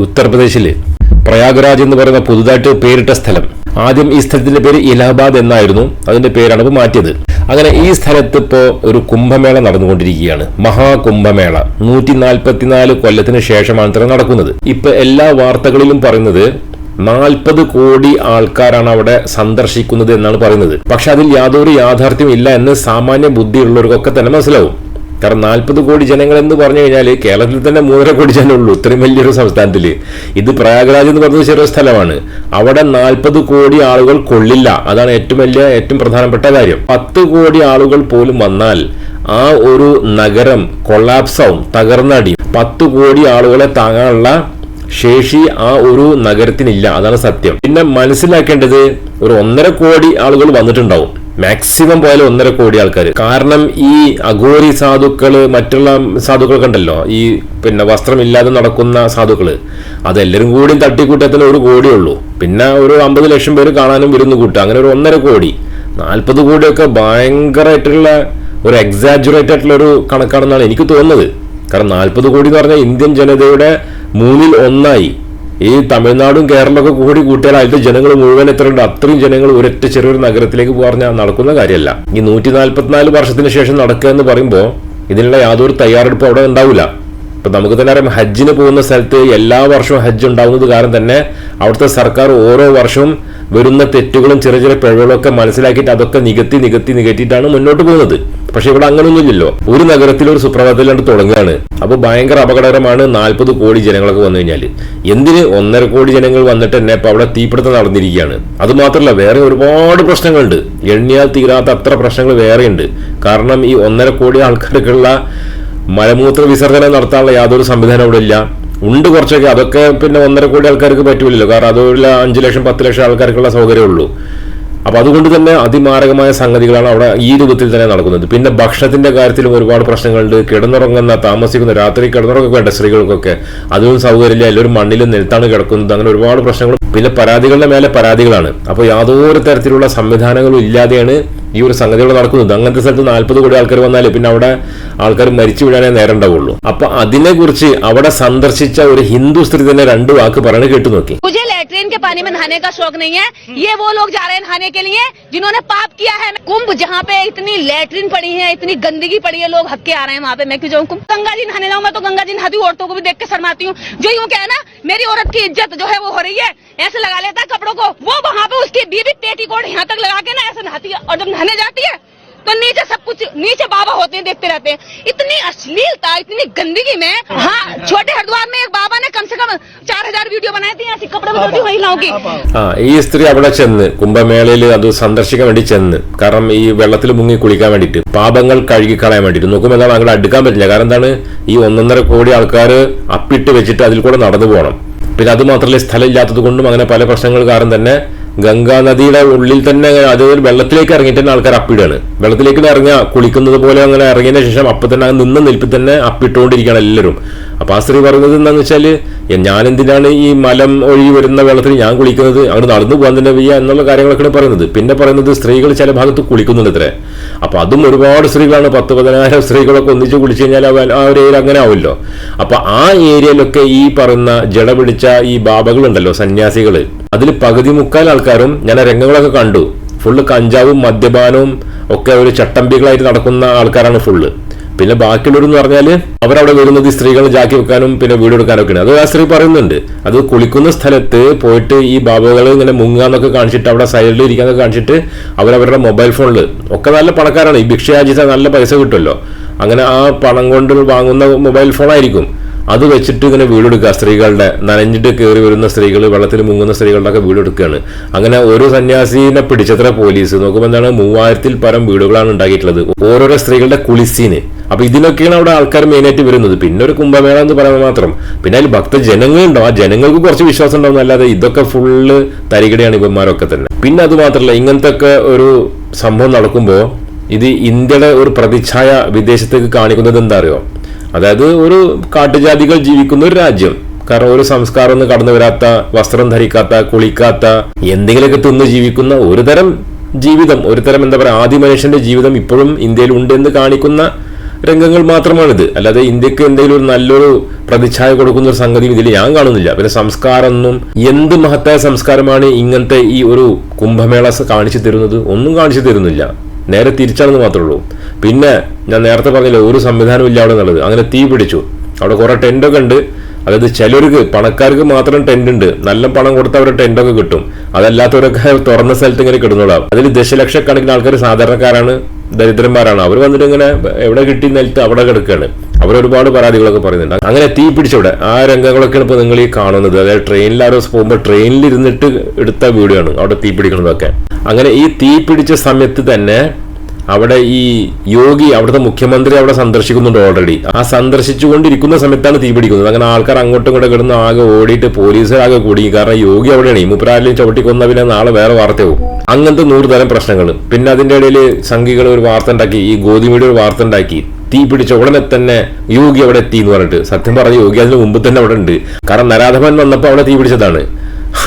ഉത്തർപ്രദേശിൽ. പ്രയാഗ്രാജ് എന്ന് പറയുന്ന പുതുതായിട്ട് പേരിട്ട സ്ഥലം. ആദ്യം ഈ സ്ഥലത്തിന്റെ പേര് ഇലാഹാബാദ് എന്നായിരുന്നു അതിന്റെ പേരാണ് ഇപ്പോൾ മാറ്റിയത്. അങ്ങനെ ഈ സ്ഥലത്ത് ഇപ്പോൾ ഒരു കുംഭമേള നടന്നുകൊണ്ടിരിക്കുകയാണ്. മഹാകുംഭമേള. നൂറ്റി നാൽപ്പത്തിനാല് കൊല്ലത്തിന് ശേഷമാണ് ഇത്ര നടക്കുന്നത്. ഇപ്പൊ എല്ലാ വാർത്തകളിലും പറയുന്നത് നാൽപ്പത് കോടി ആൾക്കാരാണ് അവിടെ സന്ദർശിക്കുന്നത് എന്നാണ് പറയുന്നത്. പക്ഷെ അതിൽ യാതൊരു യാഥാർത്ഥ്യം ഇല്ല എന്ന് സാമാന്യ ബുദ്ധിയുള്ളവർക്കൊക്കെ തന്നെ മനസ്സിലാവും. കാരണം നാൽപ്പത് കോടി ജനങ്ങൾ എന്ന് പറഞ്ഞു കഴിഞ്ഞാൽ കേരളത്തിൽ തന്നെ മൂന്നര കോടി ജനമുള്ളൂ ഇത്രയും വലിയൊരു സംസ്ഥാനത്തിൽ. ഇത് പ്രയാഗ്രാജ് എന്ന് പറഞ്ഞ ചെറിയ സ്ഥലമാണ്. അവിടെ നാൽപ്പത് കോടി ആളുകൾ കൊള്ളില്ല. അതാണ് ഏറ്റവും വലിയ ഏറ്റവും പ്രധാനപ്പെട്ട കാര്യം. പത്ത് കോടി ആളുകൾ പോലും വന്നാൽ ആ ഒരു നഗരം കൊളാപ്സാവും തകർന്നടിയും. പത്ത് കോടി ആളുകളെ താങ്ങാനുള്ള ശേഷി ആ ഒരു നഗരത്തിനില്ല. അതാണ് സത്യം. പിന്നെ മനസ്സിലാക്കേണ്ടത് ഒരു ഒന്നര കോടി ആളുകൾ വന്നിട്ടുണ്ടാവും. മാക്സിമം പോയാലും ഒന്നര കോടി ആൾക്കാർ കാരണം ഈ അഘോരി സാധുക്കൾ മറ്റുള്ള സാധുക്കളൊക്കെ കണ്ടല്ലോ? ഈ പിന്നെ വസ്ത്രമില്ലാതെ നടക്കുന്ന സാധുക്കൾ അതെല്ലാവരും കൂടി തട്ടിക്കൂട്ടത്തിന് ഒരു കോടിയുള്ളൂ പിന്നെ ഒരു അമ്പത് ലക്ഷം പേര് കാണാനും വിരുന്ന് കൂട്ടുക. അങ്ങനെ ഒരു ഒന്നര കോടി. നാൽപ്പത് കോടിയൊക്കെ ഭയങ്കരമായിട്ടുള്ള ഒരു എക്സാജുറേറ്റ് ആയിട്ടുള്ള ഒരു കണക്കാണെന്നാണ് എനിക്ക് തോന്നുന്നത്. കാരണം നാൽപ്പത് കോടി എന്ന് പറഞ്ഞാൽ ഇന്ത്യൻ ജനതയുടെ മൂന്നിൽ ഒന്നായി. ഈ തമിഴ്നാടും കേരളമൊക്കെ കൂടി കൂട്ടിയാൽ അതിന്റെ ജനങ്ങൾ മുഴുവൻ എത്രയുണ്ട് അത്രയും ജനങ്ങൾ ഒരൊറ്റ ചെറിയൊരു നഗരത്തിലേക്ക് പറഞ്ഞാൽ നടക്കുന്ന കാര്യമല്ല. ഈ നൂറ്റി നാൽപ്പത്തിനാല് വർഷത്തിന് ശേഷം നടക്കുക എന്ന് പറയുമ്പോൾ ഇതിനുള്ള യാതൊരു തയ്യാറെടുപ്പും അവിടെ ഉണ്ടാവില്ല ഇപ്പൊ നമുക്ക് തന്നെ അറിയാം ഹജ്ജിന് പോകുന്ന സ്ഥലത്ത് എല്ലാ വർഷവും ഹജ്ജ് ഉണ്ടാകുന്നത് കാരണം തന്നെ അവിടുത്തെ സർക്കാർ ഓരോ വർഷവും വരുന്ന തെറ്റുകളും ചെറിയ ചെറിയ പിഴവുകളൊക്കെ മനസ്സിലാക്കിയിട്ട് അതൊക്കെ നികത്തി നികത്തി നികത്തിയിട്ടാണ് മുന്നോട്ട് പോകുന്നത്. പക്ഷെ ഇവിടെ അങ്ങനെയൊന്നുമില്ലല്ലോ ഒരു നഗരത്തിൽ ഒരു സുപ്രഭാതത്തിൽ കണ്ട് തുടങ്ങുകയാണ്. അപ്പൊ ഭയങ്കര അപകടകരമാണ് നാൽപ്പത് കോടി ജനങ്ങളൊക്കെ വന്നു കഴിഞ്ഞാൽ എന്തിന് ഒന്നര കോടി ജനങ്ങൾ വന്നിട്ട് തന്നെ ഇപ്പൊ അവിടെ തീപിടുത്തം നടന്നിരിക്കുകയാണ്? അത് മാത്രമല്ല വേറെ ഒരുപാട് പ്രശ്നങ്ങളുണ്ട്. എണ്ണിയാൽ തീരാത്ത അത്ര പ്രശ്നങ്ങൾ വേറെയുണ്ട്. കാരണം ഈ ഒന്നര കോടി ആൾക്കാർക്കുള്ള മലമൂത്ര വിസർജനം നടത്താനുള്ള യാതൊരു സംവിധാനം അവിടെ ഇല്ല. ഉണ്ട് കുറച്ചൊക്കെ. അതൊക്കെ പിന്നെ ഒന്നര കോടി ആൾക്കാർക്ക് പറ്റൂലല്ലോ. കാരണം അതുള്ള അഞ്ചു ലക്ഷം പത്ത് ലക്ഷം ആൾക്കാർക്കുള്ള സൗകര്യമേ ഉള്ളൂ. അപ്പൊ അതുകൊണ്ട് തന്നെ അതിമാരകമായ സംഗതികളാണ് അവിടെ ഈ രൂപത്തിൽ തന്നെ നടക്കുന്നത്. പിന്നെ ഭക്ഷണത്തിന്റെ കാര്യത്തിലും ഒരുപാട് പ്രശ്നങ്ങളുണ്ട്. കിടന്നുറങ്ങുന്ന താമസിക്കുന്ന രാത്രി കിടന്നുറങ്ങൊക്കെ വേണ്ട സ്ത്രീകൾക്കൊക്കെ അതും സൗകര്യമില്ല. എല്ലാവരും മണ്ണിലും നിലത്താണ് കിടക്കുന്നത്. അങ്ങനെ ഒരുപാട് പ്രശ്നങ്ങൾ പിന്നെ പരാതികളുടെ മേലെ പരാതികളാണ്. അപ്പോൾ യാതൊരു തരത്തിലുള്ള സംവിധാനങ്ങളും ഇല്ലാതെയാണ് ഈ ഒരു സംഗതികൾ നടക്കുന്നത് അങ്ങനത്തെ സ്ഥലത്ത് നാൽപ്പത് കോടി ആൾക്കാർ വന്നാൽ പിന്നെ അവിടെ ആൾക്കാർ മരിച്ചു വീഴാനേ നേരം ഉണ്ടാവുള്ളൂ അപ്പൊ അതിനെക്കുറിച്ച് അവിടെ സന്ദർശിച്ച ഒരു ഹിന്ദു സ്ത്രീ തന്നെ രണ്ട് വാക്ക് പറഞ്ഞു കേട്ടു നോക്കി मुझे लेटरिन के पानी में नहाने का शौक नहीं है ये वो लोग जा रहे हैं नहाने के लिए जिन्होंने पाप किया है कुंभ जहाँ पे इतनी लेटरिन पड़ी है इतनी गंदगी पड़ी है लोग हक के आ रहे हैं वहाँ पे मैं क्यों जाऊँ कुंभ गंगा जी नहाने जाऊँ मैं तो गंगा जी नहाती हूँ औरतों को भी देख के शर्माती हूँ जो यूँ क्या है ना मेरी औरत की इज्जत जो है वो हो रही है ऐसे लगा लेता है कपड़ों को वो वहाँ पे उसकी बीबी पेटीकोट यहाँ तक लगा के ना ऐसे नहाती है और जब नहाने जाती है तो नीचे सब कुछ नीचे बाबा होते हैं देखते रहते हैं इतनी अश्लीलता इतनी गंदगी में हाँ छोटे हरिद्वार में एक बाबा ने कम से कम चार हजार वीडियो बनाए थे ऐसी कपड़े बदलती महिलाओं की ആ ഈ സ്ത്രീ അവിടെ ചെന്ന് കുംഭമേളയിൽ അത് സന്ദർശിക്കാൻ വേണ്ടി ചെന്ന് കാരണം ഈ വെള്ളത്തിൽ മുങ്ങി കുളിക്കാൻ വേണ്ടിയിട്ട് പാപങ്ങൾ കഴുകിക്കളയാൻ വേണ്ടിയിട്ട് നോക്കുമ്പോൾ എന്താണ് അങ്ങോട്ട് അടുക്കാൻ പറ്റില്ല കാരണം എന്താണ് ഈ ഒന്നൊന്നര കോടി ആൾക്കാർ അപ്പിട്ട് വെച്ചിട്ട് അതിൽ കൂടെ നടന്നു പോകണം പിന്നെ അത് മാത്രമല്ല സ്ഥലം ഇല്ലാത്തത് കൊണ്ടും അങ്ങനെ പല പ്രശ്നങ്ങൾ കാരണം തന്നെ ഗംഗാ നദിയുടെ ഉള്ളിൽ തന്നെ അത് വെള്ളത്തിലേക്ക് ഇറങ്ങിയിട്ട് തന്നെ ആൾക്കാർ അപ്പിടുകയാണ്. വെള്ളത്തിലേക്ക് ഇറങ്ങുക കുളിക്കുന്നത് പോലെ അങ്ങനെ ഇറങ്ങിയതിന് ശേഷം അപ്പം തന്നെ നിന്ന് നിൽപ്പിൽ തന്നെ അപ്പിട്ടുകൊണ്ടിരിക്കുകയാണ് എല്ലാവരും. അപ്പം ആ സ്ത്രീ പറയുന്നത് എന്താണെന്ന് വെച്ചാൽ ഞാൻ എന്തിനാണ് ഈ മലം ഒഴുകി വരുന്ന വെള്ളത്തിൽ ഞാൻ കുളിക്കുന്നത്? അങ്ങോട്ട് നടന്നു പോകാൻ തന്നെ വയ്യ എന്നുള്ള കാര്യങ്ങളൊക്കെയാണ് പറയുന്നത്. പിന്നെ പറയുന്നത് സ്ത്രീകൾ ചില ഭാഗത്ത് കുളിക്കുന്നുണ്ട് ഇത്രേ അപ്പം അതും ഒരുപാട് സ്ത്രീകളാണ്. പത്ത് പതിനായിരം സ്ത്രീകളൊക്കെ ഒന്നിച്ച് കുളിച്ചു കഴിഞ്ഞാൽ ആ ഒരു ഏരിയ അങ്ങനെ ആവുമല്ലോ. അപ്പോൾ ആ ഏരിയയിലൊക്കെ ഈ പറയുന്ന ജട പിടിച്ച ഈ ബാബകളുണ്ടല്ലോ സന്യാസികൾ. അതിൽ പകുതി മുക്കാൽ ആൾക്കാരും ഞാൻ രംഗങ്ങളൊക്കെ കണ്ടു. ഫുള്ള് കഞ്ചാവും മദ്യപാനവും ഒക്കെ ഒരു ചട്ടമ്പികളായിട്ട് നടക്കുന്ന ആൾക്കാരാണ് ഫുള്ള് പിന്നെ ബാക്കിയുള്ളവരെന്ന് പറഞ്ഞാൽ അവരവിടെ വരുന്നത് സ്ത്രീകൾ ജാക്കി വെക്കാനും പിന്നെ വീട് എടുക്കാനൊക്കെയാണ്. അത് ആ സ്ത്രീ പറയുന്നുണ്ട്. അത് കുളിക്കുന്ന സ്ഥലത്ത് പോയിട്ട് ഈ ബാബകൾ ഇങ്ങനെ മുങ്ങാന്നൊക്കെ കാണിച്ചിട്ട് അവിടെ സൈഡിൽ ഇരിക്കാന്നൊക്കെ കാണിച്ചിട്ട് അവരവരുടെ മൊബൈൽ ഫോണിൽ ഒക്കെ നല്ല പണക്കാരാണ്. ഈ ഭിക്ഷയാജിച്ചാൽ നല്ല പൈസ കിട്ടുമല്ലോ. അങ്ങനെ ആ പണം കൊണ്ട് വാങ്ങുന്ന മൊബൈൽ ഫോൺ ആയിരിക്കും അത് വെച്ചിട്ട് ഇങ്ങനെ വീടെടുക്കുക. സ്ത്രീകളുടെ നനഞ്ഞിട്ട് കയറി വരുന്ന സ്ത്രീകൾ വെള്ളത്തിൽ മുങ്ങുന്ന സ്ത്രീകളുടെ ഒക്കെ വീടെടുക്കുകയാണ്. അങ്ങനെ ഒരു സന്യാസിനെ പിടിച്ചത്ര പോലീസ്. നോക്കുമ്പോൾ എന്താണ്? മൂവായിരത്തിൽ പരം വീടുകളാണ് ഉണ്ടാക്കിയിട്ടുള്ളത്. ഓരോരോ സ്ത്രീകളുടെ കുളിസീന്. അപ്പൊ ഇതിനൊക്കെയാണ് അവിടെ ആൾക്കാർ മെയിനായിട്ട് വരുന്നത്. പിന്നെ ഒരു കുംഭമേള എന്ന് പറയുന്നത് മാത്രം. പിന്നെ അതിൽ ഭക്ത ജനങ്ങളുണ്ടോ ആ ജനങ്ങൾക്ക് കുറച്ച് വിശ്വാസം ഉണ്ടാവും. അല്ലാതെ ഇതൊക്കെ ഫുള്ള് തരികിടയാണ് ഇവന്മാരൊക്കെ തന്നെ. പിന്നെ അത് മാത്രമല്ല ഇങ്ങനത്തെ ഒരു സംഭവം നടക്കുമ്പോൾ ഇത് ഇന്ത്യയുടെ ഒരു പ്രതിച്ഛായ വിദേശത്തേക്ക് കാണിക്കുന്നത് എന്താ അറിയോ? അതായത് ഒരു കാട്ടുജാതികൾ ജീവിക്കുന്ന ഒരു രാജ്യം. കാരണം ഒരു സംസ്കാരം ഒന്നും കടന്നു വരാത്ത വസ്ത്രം ധരിക്കാത്ത കുളിക്കാത്ത എന്തെങ്കിലുമൊക്കെ തിന്ന് ജീവിക്കുന്ന ഒരു തരം ജീവിതം. ഒരു തരം എന്താ പറയുക ആദ്യ മനുഷ്യന്റെ ജീവിതം ഇപ്പോഴും ഇന്ത്യയിൽ ഉണ്ട് എന്ന് കാണിക്കുന്ന രംഗങ്ങൾ മാത്രമാണിത്. അല്ലാതെ ഇന്ത്യയ്ക്ക് എന്തെങ്കിലും ഒരു നല്ലൊരു പ്രതിച്ഛായ കൊടുക്കുന്ന ഒരു സംഗതി ഇതിൽ ഞാൻ കാണുന്നില്ല. പിന്നെ സംസ്കാരമൊന്നും എന്ത് മഹത്തായ സംസ്കാരമാണ് ഇങ്ങനത്തെ ഈ ഒരു കുംഭമേള കാണിച്ചു തരുന്നത്? ഒന്നും കാണിച്ചു തരുന്നില്ല. നേരെ തിരിച്ചാണെന്ന് മാത്രമേ ഉള്ളൂ. പിന്നെ ഞാൻ നേരത്തെ പറഞ്ഞില്ല ഒരു സംവിധാനം ഇല്ല അവിടെ എന്നുള്ളത്. അങ്ങനെ തീ പിടിച്ചു. അവിടെ കുറേ ടെന്റൊക്കെ ഉണ്ട്. അതായത് ചിലർക്ക് പണക്കാർക്ക് മാത്രം ടെന്റ് ഉണ്ട്. നല്ല പണം കൊടുത്ത് അവരുടെ ടെന്റൊക്കെ കിട്ടും. അതല്ലാത്തവരൊക്കെ തുറന്ന സ്ഥലത്ത് ഇങ്ങനെ കിടന്നോളാം. അതിൽ ദശലക്ഷക്കണക്കിന് ആൾക്കാർ സാധാരണക്കാരാണ് ദരിദ്രന്മാരാണ്. അവർ വന്നിട്ട് ഇങ്ങനെ എവിടെ കിട്ടി നിലത്ത് അവിടെ കിടക്കുകയാണ് അവർ ഒരുപാട് പരാതികളൊക്കെ പറയുന്നുണ്ട്. അങ്ങനെ തീ പിടിച്ചവിടെ ആ രംഗങ്ങളൊക്കെയാണ് ഇപ്പോൾ നിങ്ങൾ ഈ കാണുന്നത്. അതായത് ട്രെയിനിൽ ആരോ പോകുമ്പോൾ ട്രെയിനിൽ ഇരുന്നിട്ട് എടുത്ത വീഡിയോ ആണ്. അവിടെ തീ പിടിക്കുന്നതൊക്കെ. അങ്ങനെ ഈ തീ പിടിച്ച സമയത്ത് തന്നെ അവിടെ ഈ യോഗി അവിടുത്തെ മുഖ്യമന്ത്രി അവിടെ സന്ദർശിക്കുന്നുണ്ട് ഓൾറെഡി ആ സന്ദർശിച്ചുകൊണ്ടിരിക്കുന്ന സമയത്താണ് തീ പിടിക്കുന്നത്. അങ്ങനെ ആൾക്കാർ അങ്ങോട്ടും ഇങ്ങോട്ടും കിടന്ന് ആകെ ഓടിയിട്ട് പോലീസ് ആകെ കൂടി. കാരണം യോഗി അവിടെയാണ്. ഈ മുപ്പരാലും ചവിട്ടി കൊന്ന പിന്നെ നാളെ വേറെ വാർത്തയാവും. അങ്ങനത്തെ നൂറ് തരം പ്രശ്നങ്ങൾ. പിന്നെ അതിന്റെ ഇടയിൽ സംഘികൾ ഒരു വാർത്ത ഉണ്ടാക്കി. ഈ ഗോതിമീഡിയ ഒരു വാർത്ത ഉണ്ടാക്കി. തീ പിടിച്ച ഉടനെ തന്നെ യോഗി അവിടെ എത്തി എന്ന് പറഞ്ഞിട്ട്. സത്യം പറഞ്ഞ യോഗി അതിന് മുമ്പ് തന്നെ അവിടെ ഉണ്ട്. കാരണം നരാധമൻ വന്നപ്പോൾ അവിടെ തീ പിടിച്ചതാണ്.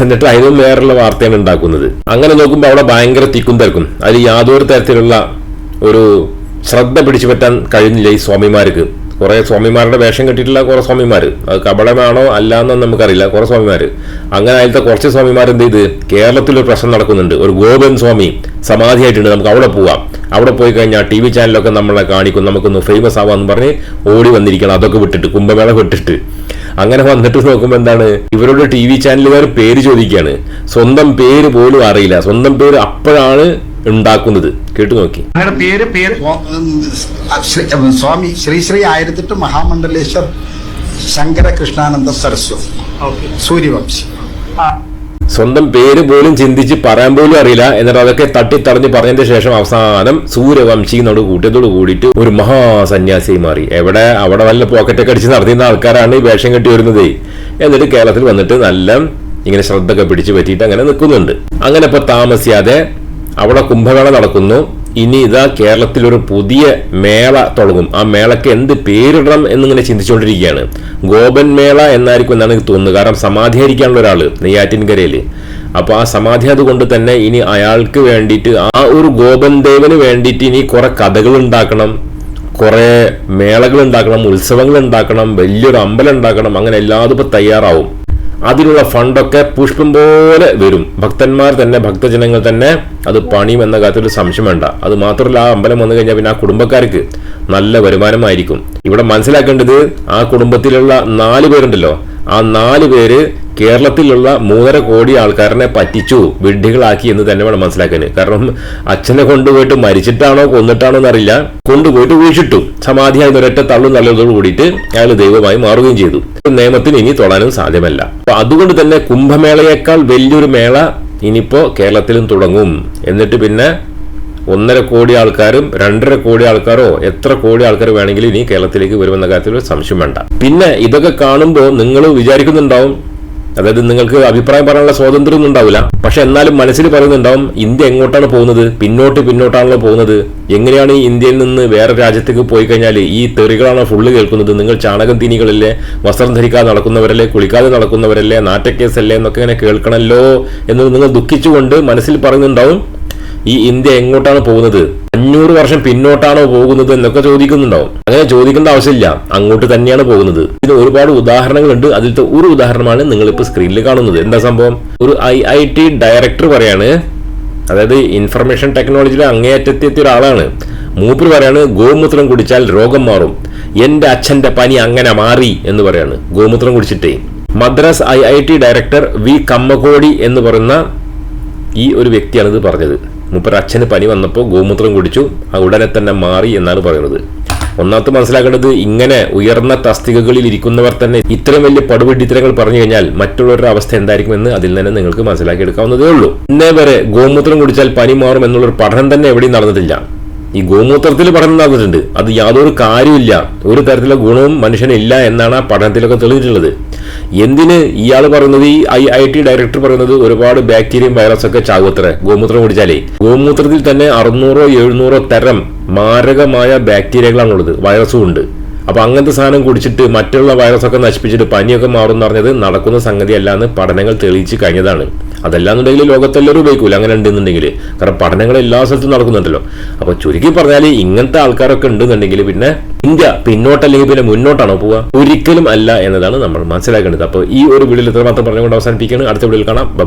എന്നിട്ട് അതിനും വേറെയുള്ള വാർത്തയാണ് ഉണ്ടാക്കുന്നത്. അങ്ങനെ നോക്കുമ്പോൾ അവിടെ ഭയങ്കര തിക്കും തിരക്കും. അതിൽ യാതൊരു തരത്തിലുള്ള ഒരു ശ്രദ്ധ പിടിച്ചു പറ്റാൻ കഴിയുന്നില്ല ഈ സ്വാമിമാർക്ക്. കുറെ സ്വാമിമാരുടെ വേഷം കെട്ടിയിട്ടുള്ള കുറെ സ്വാമിമാർ അത് കപടമാണോ അല്ല എന്നൊന്നും നമുക്കറിയില്ല. കുറെ സ്വാമിമാർ അങ്ങനെ അതിലത്തെ കുറച്ച് സ്വാമിമാർ എന്ത് ചെയ്ത്? കേരളത്തിൽ ഒരു പ്രശ്നം നടക്കുന്നുണ്ട്. ഒരു ഗോപൻ സ്വാമി സമാധിയായിട്ടുണ്ട്. നമുക്ക് അവിടെ പോവാം. അവിടെ പോയി കഴിഞ്ഞാൽ ടി വി ചാനലൊക്കെ നമ്മളെ കാണിക്കും. നമുക്കൊന്ന് ഫേമസ് ആവാന്ന് പറഞ്ഞ് ഓടി വന്നിരിക്കണം. അതൊക്കെ വിട്ടിട്ട് കുംഭമേള വിട്ടിട്ട്. അങ്ങനെ വന്നിട്ട് നോക്കുമ്പോൾ എന്താണ്? ഇവരുടെ ടി വി ചാനലുകാർ പേര് ചോദിക്കുകയാണ് സ്വന്തം പേര് പോലും അറിയില്ല. സ്വന്തം പേര് അപ്പോഴാണ് ഉണ്ടാക്കുന്നത്. കേട്ടു നോക്കി. പേര് പേര് സ്വാമി ശ്രീ ശ്രീ ആയിരത്തിട്ട് മഹാമണ്ഡലേശ്വർ ശങ്കര കൃഷ്ണാനന്ദ സരസ്വതി. ഓക്കെ. സൂര്യവംശി. സ്വന്തം പേര് പോലും ചിന്തിച്ച് പറയാൻ പോലും അറിയില്ല. എന്നിട്ട് അതൊക്കെ തട്ടിത്തറഞ്ഞ് പറഞ്ഞതിന്റെ ശേഷം അവസാനം സൂര്യവംശി എന്നോട് കൂട്ടിയതോട് കൂടിയിട്ട് ഒരു മഹാസന്യാസിയായി മാറി. എവിടെ? അവിടെ വല്ല പോക്കറ്റൊക്കെ അടിച്ച് നടത്തുന്ന ആൾക്കാരാണ് ഈ വേഷം കെട്ടി വരുന്നത്. എന്നിട്ട് കേരളത്തിൽ വന്നിട്ട് നല്ല ഇങ്ങനെ ശ്രദ്ധ ഒക്കെ പിടിച്ച് പറ്റിയിട്ട് അങ്ങനെ നിൽക്കുന്നുണ്ട്. അങ്ങനെ ഇപ്പൊ താമസിയാതെ അവിടെ കുംഭമേള നടക്കുന്നു. ഇനി ഇതാ കേരളത്തിൽ ഒരു പുതിയ മേള തുടങ്ങും. ആ മേളയ്ക്ക് എന്ത് പേരിടണം എന്നിങ്ങനെ ചിന്തിച്ചുകൊണ്ടിരിക്കുകയാണ്. ഗോപൻ മേള എന്നായിരിക്കും എന്നാണ് എനിക്ക് തോന്നുന്നത്. കാരണം സമാധിയായിരിക്കാനുള്ള ഒരാൾ നെയ്യാറ്റിൻകരയിൽ അപ്പോൾ ആ സമാധി അതുകൊണ്ട് തന്നെ ഇനി അയാൾക്ക് വേണ്ടിയിട്ട് ആ ഒരു ഗോപൻ ദേവന് വേണ്ടിയിട്ട് ഇനി കുറേ കഥകൾ ഉണ്ടാക്കണം. കുറേ മേളകൾ ഉണ്ടാക്കണം. ഉത്സവങ്ങൾ ഉണ്ടാക്കണം. വലിയൊരു അമ്പലം ഉണ്ടാക്കണം. അങ്ങനെ എല്ലാതും ഇപ്പോൾ തയ്യാറാവും. അതിനുള്ള ഫണ്ടൊക്കെ പുഷ്പം പോലെ വരും. ഭക്തന്മാർ തന്നെ ഭക്തജനങ്ങൾ തന്നെ അത് പണിയും എന്ന കാര്യത്തിൽ സംശയം വേണ്ട. അത് മാത്രമല്ല ആ അമ്പലം വന്നു കഴിഞ്ഞാൽ പിന്നെ ആ കുടുംബക്കാർക്ക് നല്ല വരുമാനമായിരിക്കും. ഇവിടെ മനസ്സിലാക്കേണ്ടത് ആ കുടുംബത്തിലുള്ള നാല് പേരുണ്ടല്ലോ. ആ നാല് പേര് കേരളത്തിലുള്ള മൂന്നര കോടി ആൾക്കാരനെ പറ്റിച്ചു വിഡ്ഢികളാക്കി എന്ന് തന്നെ വേണം മനസ്സിലാക്കാൻ കാരണം അച്ഛനെ കൊണ്ടുപോയിട്ട് മരിച്ചിട്ടാണോ കൊന്നിട്ടാണോ എന്നറിയില്ല. കൊണ്ടുപോയിട്ട് വീഴ്ചിട്ടു. സമാധിയായി ഒരൊറ്റ തള്ളു നല്ലതോട് കൂടിയിട്ട് അയാൾ ദൈവമായി മാറുകയും ചെയ്തു. നിയമത്തിന് ഇനി തൊടാനും സാധ്യമല്ല. അപ്പൊ അതുകൊണ്ട് തന്നെ കുംഭമേളയേക്കാൾ വലിയൊരു മേള ഇനിയിപ്പോ കേരളത്തിലും തുടങ്ങും. എന്നിട്ട് പിന്നെ ഒന്നര കോടി ആൾക്കാരും രണ്ടര കോടി ആൾക്കാരോ എത്ര കോടി ആൾക്കാർ വേണമെങ്കിലും ഇനി കേരളത്തിലേക്ക് വരുമെന്ന കാര്യത്തിൽ ഒരു സംശയം വേണ്ട. പിന്നെ ഇതൊക്കെ കാണുമ്പോൾ നിങ്ങൾ വിചാരിക്കുന്നുണ്ടാവും. അതായത് നിങ്ങൾക്ക് അഭിപ്രായം പറയാനുള്ള സ്വാതന്ത്ര്യം ഉണ്ടാവില്ല. പക്ഷെ എന്നാലും മനസ്സിൽ പറയുന്നുണ്ടാവും ഇന്ത്യ എങ്ങോട്ടാണ് പോകുന്നത്? പിന്നോട്ട് പിന്നോട്ടാണല്ലോ പോകുന്നത്. എങ്ങനെയാണ് ഈ ഇന്ത്യയിൽ നിന്ന് വേറെ രാജ്യത്തേക്ക് പോയി കഴിഞ്ഞാൽ ഈ തെറികളാണോ ഫുള്ള് കേൾക്കുന്നത്? നിങ്ങൾ ചാണകം തീനികളല്ലേ വസ്ത്രം ധരിക്കാതെ നടക്കുന്നവരല്ലേ കുളിക്കാതെ നടക്കുന്നവരല്ലേ നാറ്റക്കേസല്ലേ എന്നൊക്കെ ഇങ്ങനെ കേൾക്കണമല്ലോ എന്ന് നിങ്ങൾ ദുഃഖിച്ചുകൊണ്ട് മനസ്സിൽ പറയുന്നുണ്ടാവും. ഈ ഇന്ത്യ എങ്ങോട്ടാണ് പോകുന്നത്? അഞ്ഞൂറ് വർഷം പിന്നോട്ടാണോ പോകുന്നത് എന്നൊക്കെ ചോദിക്കുന്നുണ്ടാവും. അങ്ങനെ ചോദിക്കേണ്ട ആവശ്യമില്ല. അങ്ങോട്ട് തന്നെയാണ് പോകുന്നത്. ഇതിന് ഒരുപാട് ഉദാഹരണങ്ങളുണ്ട്. അതിലത്തെ ഒരു ഉദാഹരണമാണ് നിങ്ങളിപ്പോൾ സ്ക്രീനിൽ കാണുന്നത്. എന്താ സംഭവം? ഒരു ഐ ഐ ടി ഡയറക്ടർ പറയാണ്. അതായത് ഇൻഫർമേഷൻ ടെക്നോളജിയിലെ അങ്ങേയറ്റത്തെത്തിയ ഒരാളാണ്. മൂപ്പർ പറയാണ് ഗോമൂത്രം കുടിച്ചാൽ രോഗം മാറും. എന്റെ അച്ഛന്റെ പനി അങ്ങനെ മാറി എന്ന് പറയാണ്. ഗോമൂത്രം കുടിച്ചിട്ടേ. Madras I I T director V Kamakoti എന്ന് പറയുന്ന ഈ ഒരു വ്യക്തിയാണ് ഇത് പറഞ്ഞത്. മൂപ്പർ അച്ഛന് പനി വന്നപ്പോൾ ഗോമൂത്രം കുടിച്ചു. ഉടനെ തന്നെ മാറി എന്നാണ് പറയുന്നത്. ഒന്നാമത്തെ മനസ്സിലാക്കേണ്ടത് ഇങ്ങനെ ഉയർന്ന തസ്തികകളിൽ ഇരിക്കുന്നവർ തന്നെ ഇത്രയും വലിയ പടുപിടിത്തരങ്ങൾ പറഞ്ഞു കഴിഞ്ഞാൽ മറ്റുള്ളവരുടെ അവസ്ഥ എന്തായിരിക്കുമെന്ന് അതിൽ തന്നെ നിങ്ങൾക്ക് മനസ്സിലാക്കി എടുക്കാവുന്നതേ ഉള്ളൂ. ഇന്നേ വരെ ഗോമൂത്രം കുടിച്ചാൽ പനി മാറും എന്നുള്ളൊരു പഠനം തന്നെ എവിടെയും നടന്നിട്ടില്ല. ഈ ഗോമൂത്രത്തിൽ പഠനം നടന്നിട്ടുണ്ട്. അത് യാതൊരു കാര്യമില്ല ഒരു തരത്തിലുള്ള ഗുണവും മനുഷ്യനില്ല എന്നാണ് ആ പഠനത്തിലൊക്കെ തെളിഞ്ഞിട്ടുള്ളത് എന്തിന് ഇയാൾ പറയുന്നത്? ഈ ഐ ഐ ടി ഡയറക്ടർ പറയുന്നത് ഒരുപാട് ബാക്ടീരിയയും വൈറസ് ഒക്കെ ചാകുത്രേ ഗോമൂത്രം കുടിച്ചാലേ. ഗോമൂത്രത്തിൽ തന്നെ അറുന്നൂറോ എഴുന്നൂറോ തരം മാരകമായ ബാക്ടീരിയകളാണുള്ളത്. വൈറസും ഉണ്ട്. അപ്പൊ അങ്ങനത്തെ സാധനം കുടിച്ചിട്ട് മറ്റുള്ള വൈറസ് ഒക്കെ നശിപ്പിച്ചിട്ട് പനിയൊക്കെ മാറും എന്ന് പറഞ്ഞത് നടക്കുന്ന സംഗതിയല്ല എന്ന് പഠനങ്ങൾ തെളിയിച്ച് കഴിഞ്ഞതാണ്. അതല്ലാന്നുണ്ടെങ്കിൽ ലോകത്തെല്ലാവരും ഉപയോഗിക്കൂല അങ്ങനെ ഉണ്ടെന്നുണ്ടെങ്കിൽ. കാരണം പഠനങ്ങൾ എല്ലാ സ്ഥലത്തും നടക്കുന്നുണ്ടല്ലോ. അപ്പോൾ ചുരുക്കി പറഞ്ഞാൽ ഇങ്ങനത്തെ ആൾക്കാരൊക്കെ ഉണ്ടെന്നുണ്ടെങ്കിൽ പിന്നെ ഇന്ത്യ പിന്നോട്ടല്ലെങ്കിൽ പിന്നെ മുന്നോട്ടാണോ പോവുക? ഒരിക്കലും അല്ല എന്നതാണ് നമ്മൾ മനസ്സിലാക്കേണ്ടത്. അപ്പോൾ ഈ ഒരു വീഡിയോയിൽ ഇത്രമാത്രം പറഞ്ഞുകൊണ്ട് അവസാനിപ്പിക്കുകയാണ്. അടുത്ത വീഡിയോയിൽ കാണാം. ബൈ